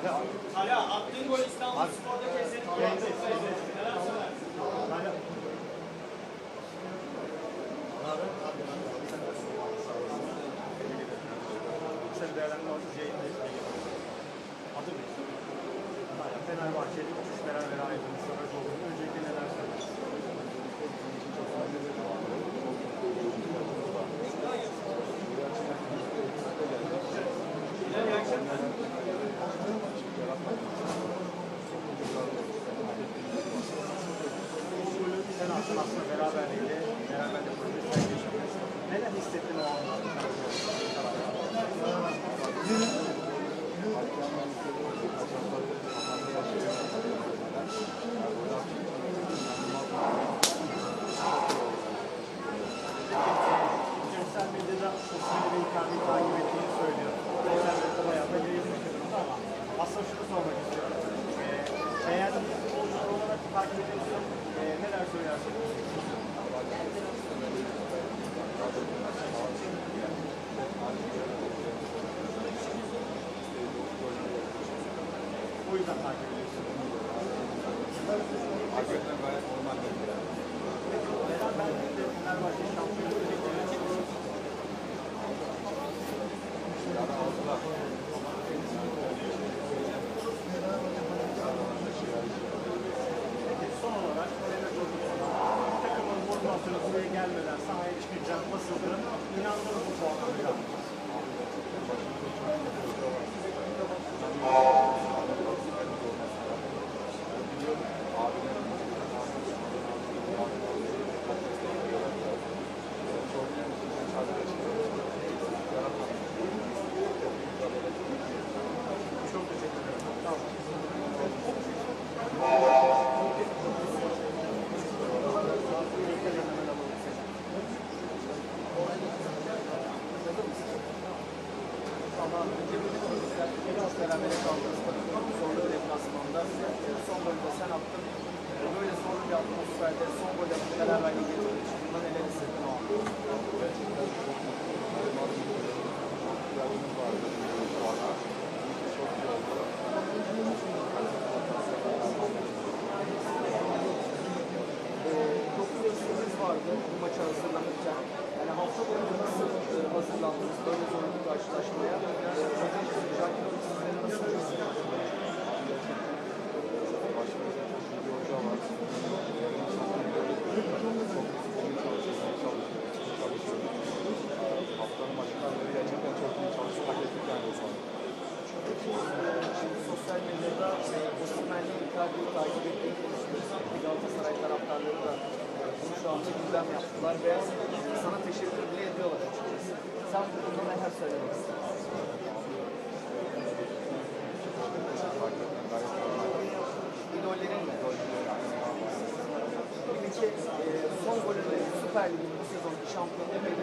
Hala. Hala attığın gol İstanbul Spor'da kesin. Hala. Sen değerlendirme olsun yayındayız. Adı bir. Fenerbahçe'nin 3 beraber ayrılmış. Savaş oldu. Massenberaber something.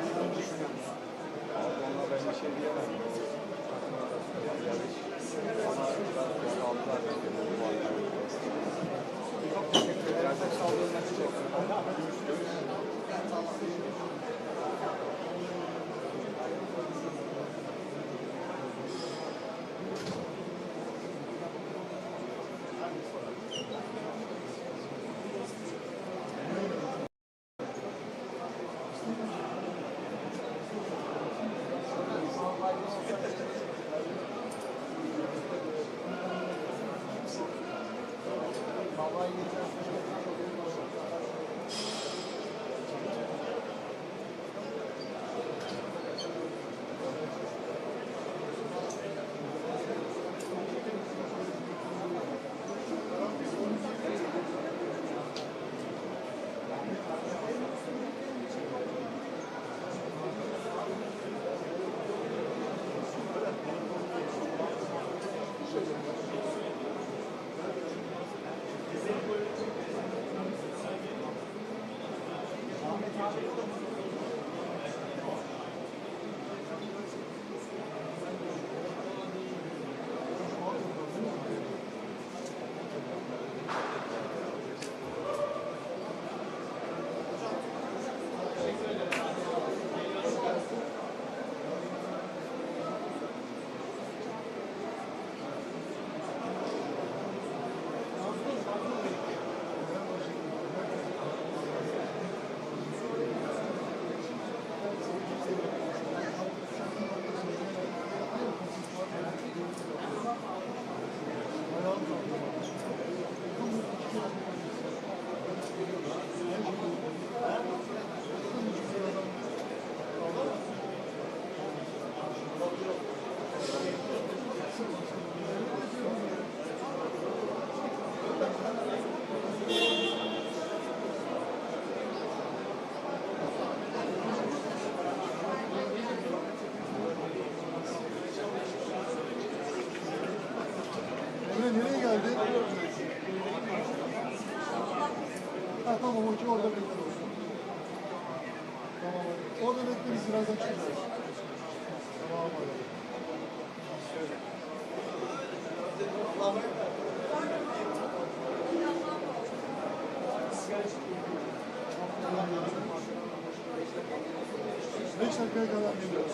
Dakikaya kadar geliyoruz.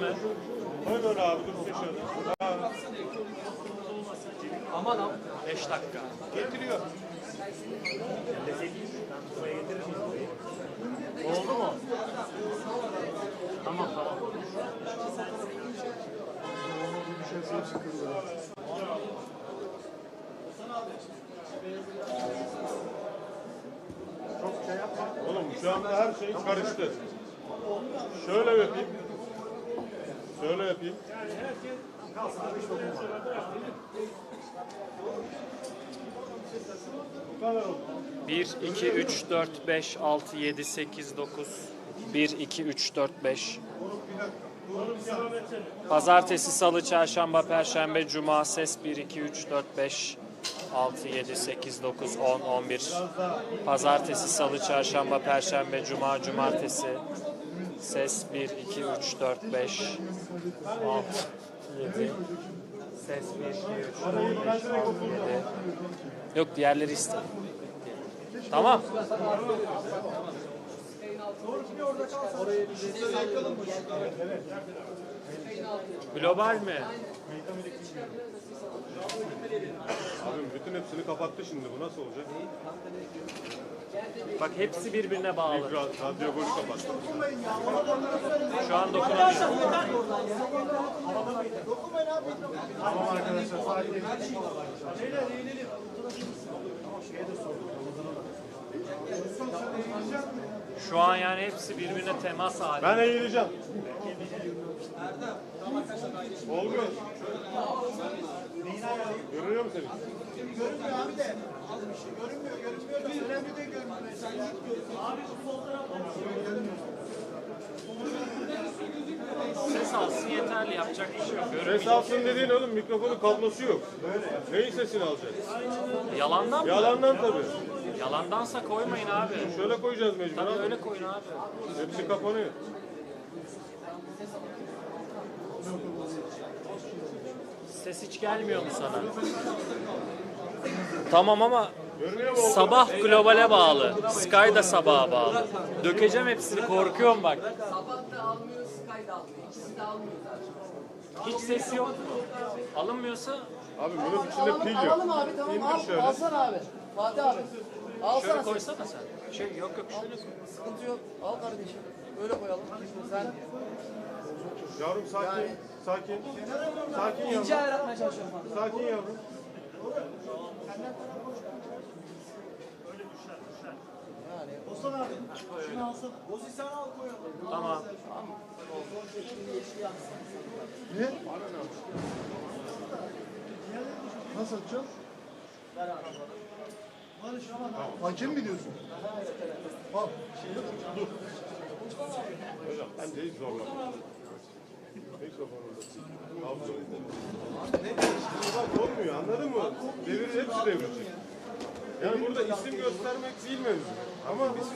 Koy böyle abi şöyle. Ha, Aman am. 5 dakika. Getiriyor. Oldu mu? Tamam tamam. Çok şey yapma. Oğlum şu anda her şey karıştı. Şöyle yapayım. Şöyle yapayım. 1, 2, 3, 4, 5, 6, 7, 8, 9. 1, 2, 3, 4, 5. Pazartesi, salı, çarşamba, perşembe, cuma, ses 1, 2, 3, 4, 5, 6, 7, 8, 9, 10, 11. Pazartesi, salı, çarşamba, perşembe, cuma, cumartesi. Ses 1, 2, 3, 4, 5, 6, 7. Ses 1, 2, 3, 4, 5, 6, 7. Yok diğerleri istedim. Tamam. Global mi? Abim bütün hepsini kapattı şimdi. Bu nasıl olacak? Bak hepsi birbirine bağlı. Mikro, radyo golü kapattı. Şu an dokunamıyorum. Tamam arkadaşlar sakin. Şu an yani hepsi birbirine temas halinde. Ben eğileceğim. Olmuyor. Görüyor musun seni? Ses alsın yeterli yapacak bir şey yok. Ses alsın dediğin oğlum mikrofonun kablosu yok. Neyin sesini alacak? Yalandan mı? Yalandan tabii. Yalandansa koymayın abi. Şöyle koyacağız mecbur. Tabii abi. öyle koyun abi. Hepsi kapanıyor. Ses hiç gelmiyor mu sana? Tamam ama sabah globale bağlı. Sky da sabaha bağlı. Dökeceğim hepsini korkuyorum bak. Sabah da almıyor, Sky da almıyor. İkisi de almıyor zaten. Hiç ses yok mu? Alınmıyorsa Abi bunun içinde Alalım, pil alalım yok. abi tamam. Al, alsana abi. Fatih abi. Alsana şöyle sen. koysana sen. Şey yok yok şöyle koy. Sıkıntı yok. Al kardeşim. Böyle koyalım. Sen Yavrum sakin. Sakin. Sakin yavrum. ince ayar atmaya çalışıyorum abi. Sakin yavrum. Yani Tamam. Ne? Nasıl atacağım? Hakem mi diyorsun? Hocam bence hiç zorlama. Hiç zorlama. Bak olmuyor anladın mı? Devir hepsi devirecek. Yani burada isim göstermek değil mevzu. Ama biz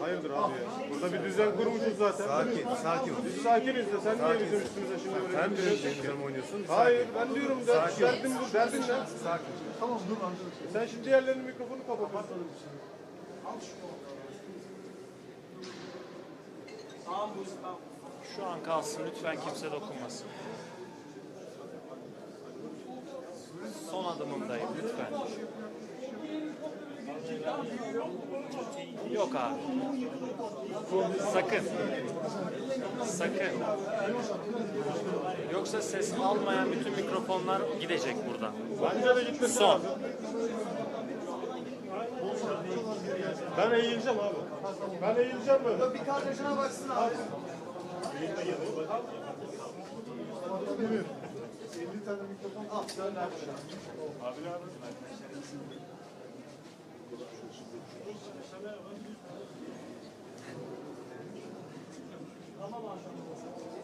Hayırdır abi ya? Burada bir düzen kurmuşuz zaten. Sakin, sakin. Biz sakiniz de sen niye bizim üstümüze şimdi böyle Sen benim üzerime oynuyorsun. Hayır ben diyorum der, derdim bu, derdin ne? Sakin. Tamam dur arkadaşlar. Sen şimdi diğerlerinin mikrofonu kapat. Şu an kalsın lütfen kimse dokunmasın. Son adımımdayım lütfen. Yok abi. Sakın. Sakın. Yoksa ses almayan bütün mikrofonlar gidecek buradan. Bence de gitmesi Son. lazım. Ben eğileceğim abi. Ben eğileceğim böyle. Bir kardeşine baksın abi. 50 tane mikrofon al. Gönder. Tamam aşağıda.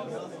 Kamerasız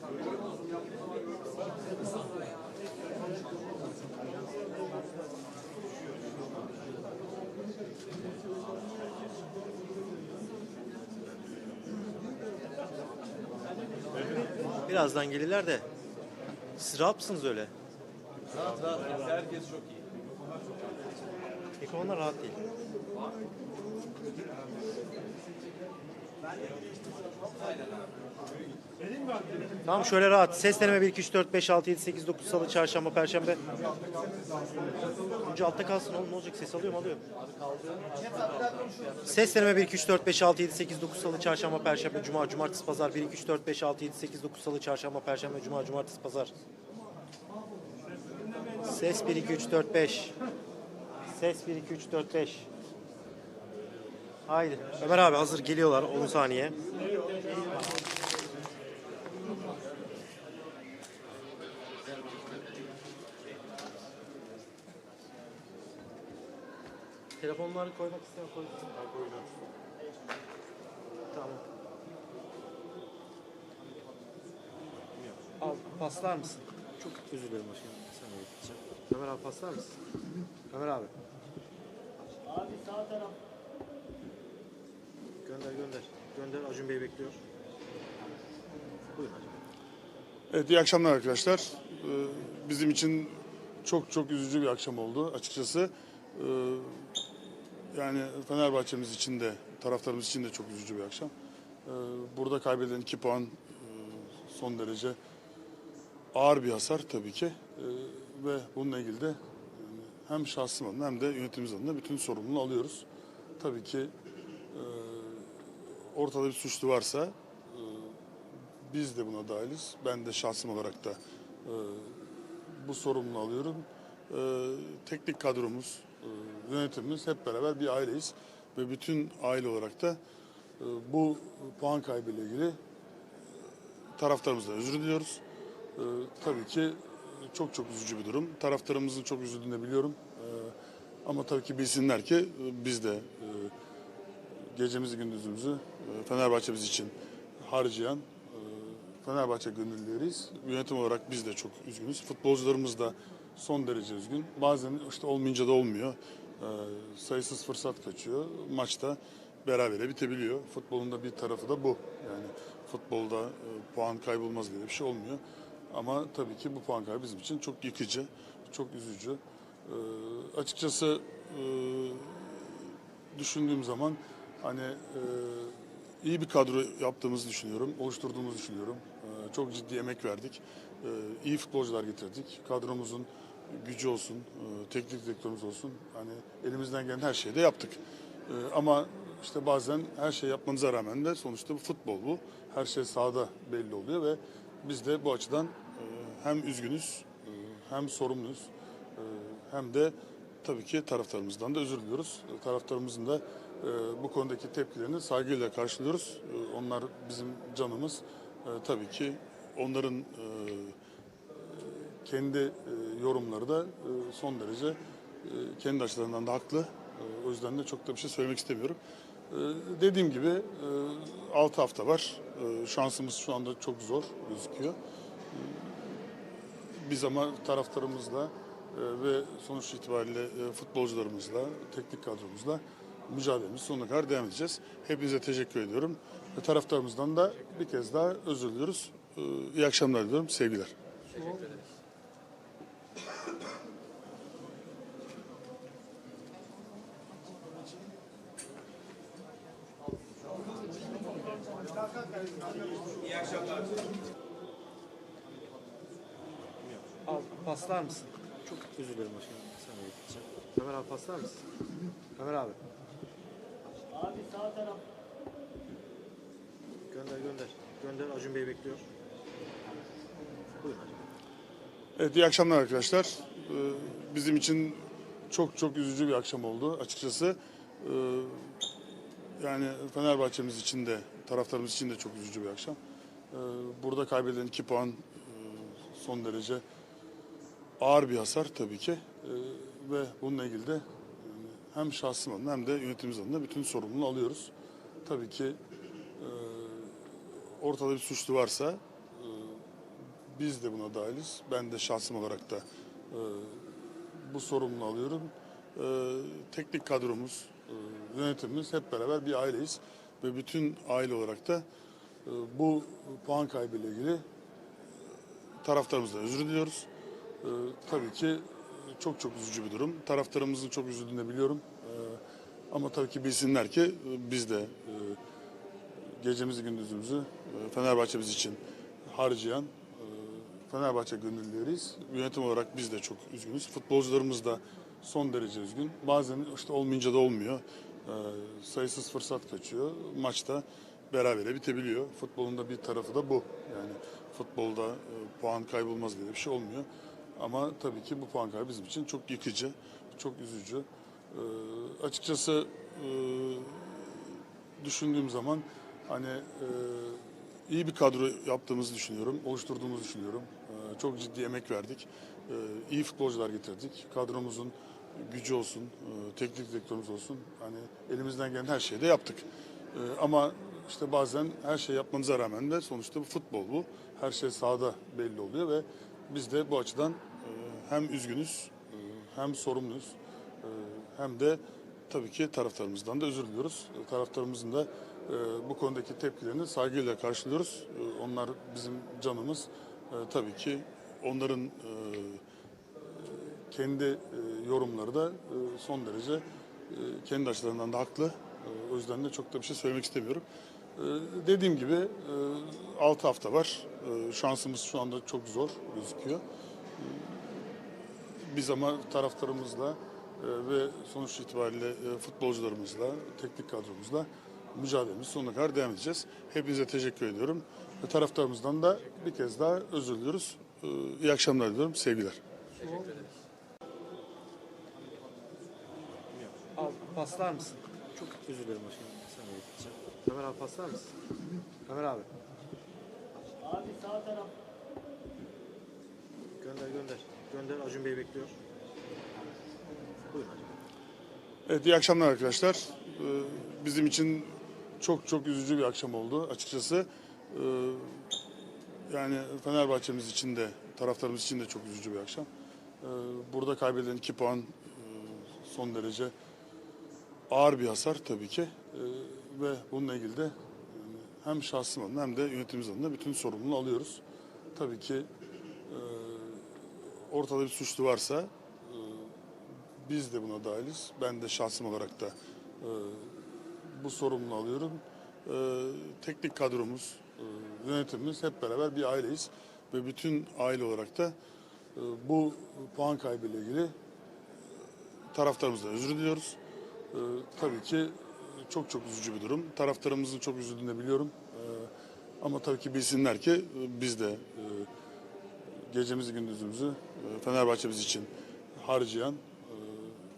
Birazdan gelirler de. Siz rahat mısınız öyle? Rahat rahat. Herkes çok iyi. Peki onlar rahat değil. Tamam şöyle rahat. Ses deneme 1, 2, 3, 4, 5, 6, 7, 8, 9, salı, çarşamba, perşembe. Önce altta kalsın oğlum ne olacak ses alıyor mu alıyor. Ses deneme 1, 2, 3, 4, 5, 6, 7, 8, 9, salı, çarşamba, perşembe, cuma, cumartesi, pazar. 1, 2, 3, 4, 5, 6, 7, 8, 9, salı, çarşamba, perşembe, cuma, cumartesi, pazar. Ses 1, 2, 3, 4, 5. Ses 1, 2, 3, 4, 5. Haydi. Ömer abi hazır geliyorlar 10 saniye. Telefonları koymak isteyen koysun. Ben koyacağım. Tamam. Al paslar mısın? Çok özür dilerim başkanım. Sen de Ömer abi paslar mısın? Ömer abi. Abi sağ taraf. Gönder gönder. Gönder Acun Bey bekliyor. Buyurun. Evet iyi akşamlar arkadaşlar. Ee, Bizim için çok çok üzücü bir akşam oldu açıkçası. Ee, Yani Fenerbahçe'miz için de taraftarımız için de çok üzücü bir akşam. Ee, Burada kaybedilen iki puan e, son derece ağır bir hasar tabii ki. Ee, Ve bununla ilgili de hem şahsım adına hem de yönetimimiz adına bütün sorumluluğu alıyoruz. Tabii ki e, ortada bir suçlu varsa biz de buna dahiliz. Ben de şahsım olarak da e, bu sorumluluğu alıyorum. E, teknik kadromuz, e, yönetimimiz hep beraber bir aileyiz. Ve bütün aile olarak da e, bu puan kaybıyla ilgili e, taraftarımızdan özür diliyoruz. E, tabii ki çok çok üzücü bir durum. Taraftarımızın çok üzüldüğünü biliyorum. E, ama tabii ki bilsinler ki e, biz de e, gecemizi gündüzümüzü e, Fenerbahçe'miz için harcayan e, Fenerbahçe gönüllüleriyiz. Yönetim olarak biz de çok üzgünüz. Futbolcularımız da son derece üzgün. Bazen işte olmayınca da olmuyor. E, Sayısız fırsat kaçıyor. Maçta berabere bitebiliyor. Futbolun da bir tarafı da bu. Yani futbolda puan kaybolmaz diye bir şey olmuyor. Ama tabii ki bu puan kaybı bizim için çok yıkıcı, çok üzücü. Açıkçası düşündüğüm zaman hani e, iyi bir kadro yaptığımızı düşünüyorum, oluşturduğumuzu düşünüyorum. E, çok ciddi emek verdik. E, iyi futbolcular getirdik. Kadromuzun gücü olsun, e, teknik direktörümüz olsun. Hani elimizden gelen her şeyi de yaptık. E, ama işte bazen her şey yapmanıza rağmen de sonuçta bu futbol bu. Her şey sahada belli oluyor ve biz de bu açıdan e, hem üzgünüz e, hem sorumluyuz. E, hem de tabii ki taraftarımızdan da özür diliyoruz. E, Taraftarımızın da bu konudaki tepkilerini saygıyla karşılıyoruz. E, onlar bizim canımız. E, tabii ki onların e, kendi e, yorumları da e, son derece kendi açılarından da haklı. O yüzden de çok da bir şey söylemek istemiyorum. Dediğim gibi e, 6 hafta var. Şansımız şu anda çok zor gözüküyor. Biz ama taraftarımızla ve sonuç itibariyle futbolcularımızla, teknik kadromuzla mücadelemiz sonuna kadar devam edeceğiz. Hepinize teşekkür ediyorum. Ve taraftarımızdan da bir kez daha özür diliyoruz. E, İyi akşamlar diliyorum. Sevgiler. Abi paslar mısın? Çok özür dilerim başkanım. Gideceğim. Ömer abi paslar mısın? Ömer abi. Abi sağ taraf. Gönder gönder. Gönder Acun Bey bekliyor. Buyurun Acun. Evet iyi akşamlar arkadaşlar. Ee, Bizim için çok çok üzücü bir akşam oldu açıkçası. Ee, Yani Fenerbahçe'miz için de taraftarımız için de çok üzücü bir akşam. Ee, Burada kaybedilen iki puan e, son derece ağır bir hasar tabii ki. Ee, Ve bununla ilgili de hem şahsım adına hem de yönetimimiz adına bütün sorumluluğu alıyoruz. Tabii ki e, ortada bir suçlu varsa biz de buna dahiliz. Ben de şahsım olarak da e, bu sorumluluğu alıyorum. E, teknik kadromuz, e, yönetimimiz hep beraber bir aileyiz. Ve bütün aile olarak da e, bu puan kaybıyla ilgili taraftarımızdan özür diliyoruz. E, tabii ki çok çok üzücü bir durum. Taraftarımızın çok üzüldüğünü biliyorum. E, ama tabii ki bilsinler ki e, biz de e, gecemizi gündüzümüzü e, Fenerbahçe'miz için harcayan e, Fenerbahçe gönüllüleriyiz. Yönetim olarak biz de çok üzgünüz. Futbolcularımız da son derece üzgün. Bazen işte olmayınca da olmuyor. Sayısız fırsat kaçıyor. Maçta berabere bitebiliyor. Futbolun da bir tarafı da bu. Yani futbolda puan kaybolmaz diye bir şey olmuyor. Ama tabii ki bu puan kaybı bizim için çok yıkıcı, çok üzücü. E, açıkçası e, düşündüğüm zaman hani e, iyi bir kadro yaptığımızı düşünüyorum, oluşturduğumuzu düşünüyorum. E, çok ciddi emek verdik. E, iyi futbolcular getirdik. Kadromuzun gücü olsun, e, teknik direktörümüz olsun. Hani elimizden gelen her şeyi de yaptık. E, ama işte bazen her şey yapmanıza rağmen de sonuçta bu futbol bu. Her şey sahada belli oluyor ve biz de bu açıdan hem üzgünüz e, hem sorumluyuz e, hem de tabii ki taraftarımızdan da özür diliyoruz. E, Taraftarımızın da bu konudaki tepkilerini saygıyla karşılıyoruz. Onlar bizim canımız. Tabii ki onların kendi yorumları da son derece kendi açılarından da haklı. O yüzden de çok da bir şey söylemek istemiyorum. Dediğim gibi 6 hafta var. Şansımız şu anda çok zor gözüküyor. Biz ama taraftarımızla e, ve sonuç itibariyle e, futbolcularımızla, teknik kadromuzla mücadelemiz sonuna kadar devam edeceğiz. Hepinize teşekkür ediyorum. Ve taraftarımızdan da bir kez daha özür diliyoruz. E, İyi akşamlar diliyorum. Sevgiler. Al paslar mısın? Çok özür dilerim başkanım. Sen de gideceğim. Ömer abi paslar mısın? Ömer abi. Abi sağ taraf. Gönder gönder. Gönder Acun Bey bekliyor. Buyurun Acun. Evet iyi akşamlar arkadaşlar. Ee, Bizim için çok çok üzücü bir akşam oldu açıkçası. Ee, Yani Fenerbahçe'miz için de taraftarımız için de çok üzücü bir akşam. Ee, Burada kaybedilen iki puan e, son derece ağır bir hasar tabii ki. Ee, Ve bununla ilgili de hem şahsım adına hem de yönetimimiz adına bütün sorumluluğu alıyoruz. Tabii ki ortada bir suçlu varsa biz de buna dahiliz. Ben de şahsım olarak da e, bu sorumluluğu alıyorum. E, teknik kadromuz, e, yönetimimiz hep beraber bir aileyiz. Ve bütün aile olarak da e, bu puan kaybıyla ilgili taraftarımızdan özür diliyoruz. E, tabii ki çok çok üzücü bir durum. Taraftarımızın çok üzüldüğünü biliyorum. E, ama tabii ki bilsinler ki e, biz de e, gecemizi gündüzümüzü e, Fenerbahçe'miz için harcayan e,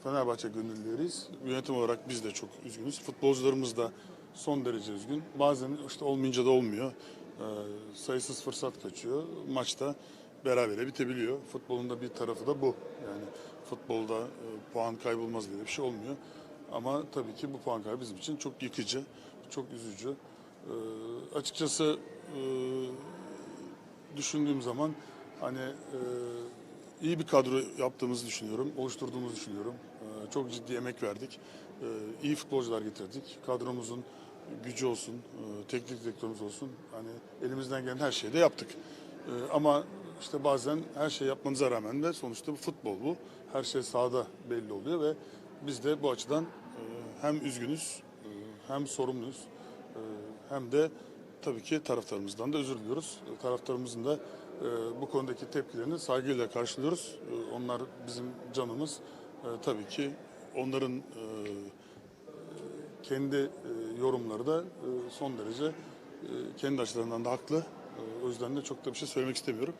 Fenerbahçe gönüllüleriyiz. Yönetim olarak biz de çok üzgünüz. Futbolcularımız da son derece üzgün. Bazen işte olmayınca da olmuyor. E, Sayısız fırsat kaçıyor. Maçta berabere bitebiliyor. Futbolun da bir tarafı da bu. Yani futbolda puan kaybolmaz diye bir şey olmuyor. Ama tabii ki bu puan kaybı bizim için çok yıkıcı, çok üzücü. Açıkçası düşündüğüm zaman hani e, iyi bir kadro yaptığımızı düşünüyorum, oluşturduğumuzu düşünüyorum. E, çok ciddi emek verdik, e, iyi futbolcular getirdik. Kadromuzun gücü olsun, e, teknik direktörümüz olsun. Hani elimizden gelen her şeyi de yaptık. E, ama işte bazen her şey yapmanıza rağmen de sonuçta bu futbol bu. Her şey sahada belli oluyor ve biz de bu açıdan e, hem üzgünüz e, hem sorumluyuz e, hem de tabii ki taraftarımızdan da özür diliyoruz. E, Taraftarımızın da bu konudaki tepkilerini saygıyla karşılıyoruz. E, Onlar bizim canımız. E, Tabii ki onların e, kendi e, yorumları da e, son derece kendi açılarından da haklı. O yüzden de çok da bir şey söylemek istemiyorum.